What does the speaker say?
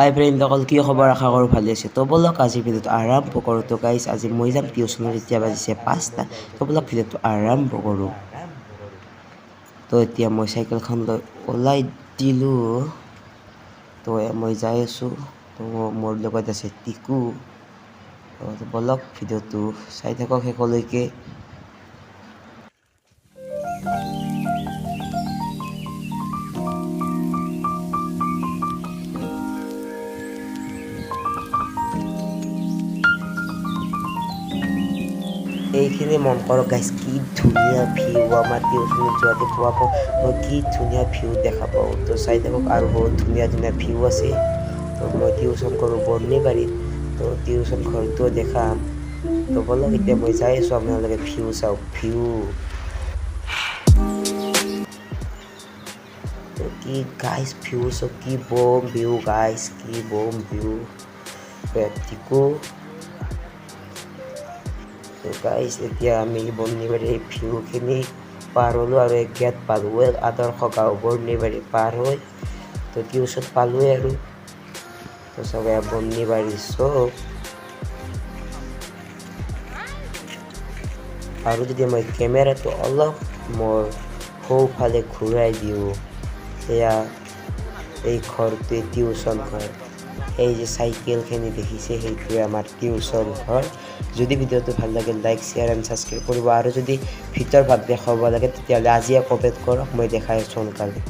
High ফ্ৰেণ্ডসকল কি খবৰ আশা কৰোঁ ভালে আছে তো বলক আজি ভিডিঅ'টো আৰম্ভ কৰোঁ তো গাইজ আজি মই যাম টিউশ্যনত এতিয়া বাজিছে পাঁচটা তো বলক ভিডিঅ'টো আৰম্ভ কৰোঁ তো এতিয়া মই চাইকেলখন লৈ ওলাই দিলোঁ তো মই যাই আছোঁ তো মোৰ লগত আছে টিকু তো বলক ভিডিঅ'টো চাই থাকক শেষলৈকে এইখিনি মন কৰক গাইজ কি ধুনীয়া ভিউ আমাৰ টিউশ্যনত যোৱাতে পোৱা পাওঁ মই কি ধুনীয়া ভিউ দেখা পাওঁ তো চাই থাকক, আৰু বহুত ধুনীয়া ধুনীয়া ভিউ আছে। তো মই টিউশ্যন কৰোঁ বৰ্ণিবাৰীত তো টিউশ্যন ঘৰটোও দেখাম। তো বলক এতিয়া মই যাই আছোঁ, আপোনালোকে ভিউ চাওক ভিউ কি গাইজ ভিউ চাওক, কি বম ভিউ গাইজ কি বম ভিউ টিকু তো গাইজ এতিয়া আমি বৰ্ণিবাৰীৰ ভিউখিনি পাৰ হ'লোঁ আৰু এক গেট পালোঁ আদৰ্শ গাঁও বৰ্ণিবাৰী পাৰ হৈ, তো টিউশ্যন পালোঁৱেই আৰু। তো চবে বৰ্ণিবাৰী চব। আৰু যদি মই কেমেৰাটো অলপ মোৰ সোঁফালে ঘূৰাই দিওঁ, সেয়া এই ঘৰটোৱে টিউশ্যন ঘৰ। এই যে চাইকেলখিনি দেখিছে, সেইটোৱে আমাৰ টিউচন হয়। যদি ভিডিঅ'টো ভালো লাগে লাইক শ্বেয়াৰ এণ্ড ছাবস্ক্ৰাইব কৰিব। আৰু যদি ভিতৰ ভাগ দেখাব লাগে, তেতিয়াহ'লে আজিয়ে কমেণ্ট কৰক। মই দেখাই আছোঁ সোনকালে।